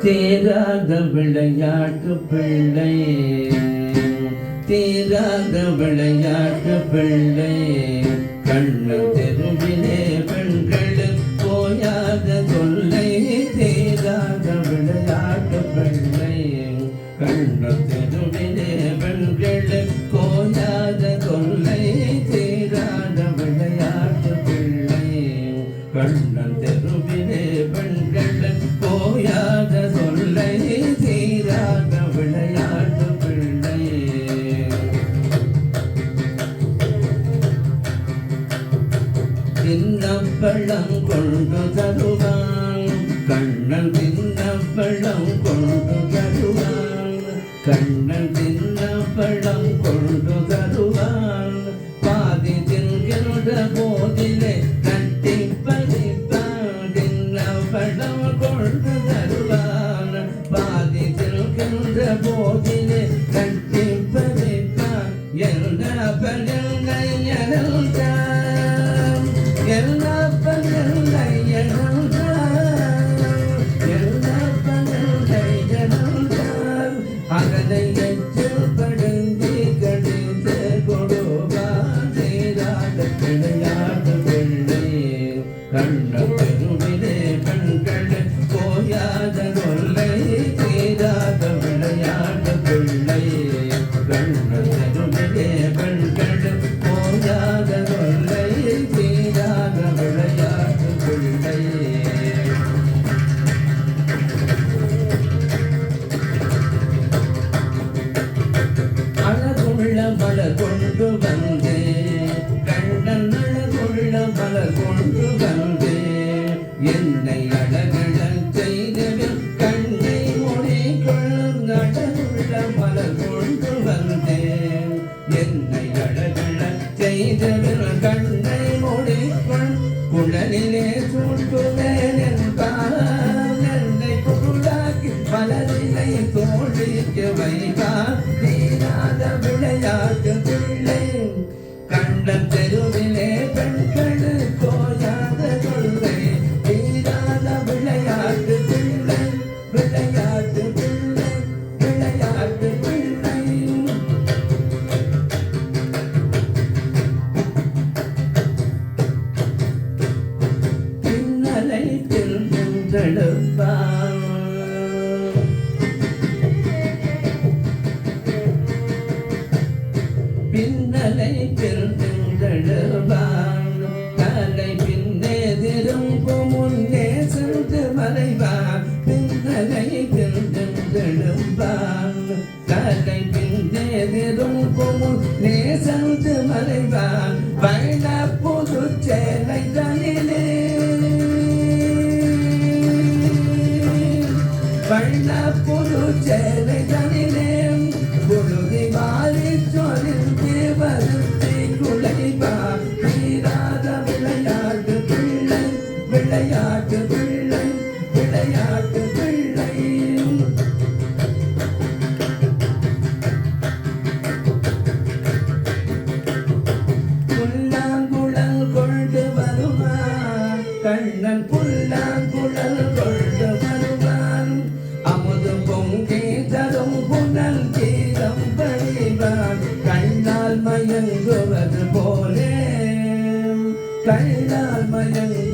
தேராத விளையாட்டு பிள்ளை. தேராத விளையாட்டு பிள்ளை. கண்ணு தெருவிலே பெண்கள் போயாத தொல்லை. தேராத விளையாட்டு பிள்ளை. கண்ணு தெருவிலே பெண்கள் கோயாத தொல்லை. தேராத விளையாட்டு பிள்ளை. கண்ணு தின்னப்பழம் கொண்டு தருவான் கண்ணன் தின்னப்பழம் கொண்டு தருவான் கண்ணன் தின்னப்பழம் கொண்டு தருவான் பாதி தின்கின்ற போதிலே கட்டி பறிப்பான் தின்னப்பழம் கொண்டு தருவான் பாதி போயாத கொல்லை சேராத விளையாட்டு பிள்ளை கண்ண பெருமிலே பெண்கள் போயாத கொல்லை சேராத விளையாட்டு பிள்ளை அழகுள்ள மலர் கொண்டு வந்தே கண்ணன் அழகுள்ள மலர் கொண்டு அழகுள்ள மலர் கொண்டு வந்தேன் என்னை அழகழ செய்தவில் கண்ணை மொழிக்குள் குழலிலே சூட்டுவேன் என்பார் என்னை பொருளாக்கி பலரினை தோழிக்க வைப்பார் நீராத விளையாட்டு பிள்ளை கண்ட தெருவிலே பெண் திருந்தெழுப்பான் பின்னலை திருந்தெழுப்பான் தலை பின்னே திரும்பும் முன்னே சென்று மறைவான் பின்னலை திருந்தெழுப்பான் தலை பின்னே திரும்பும் முன்னே சென்று மறைவான் olur cereyan ile பணிவான் கண்ணால் மயங்குவது போலே. கண்ணால் மயங்கு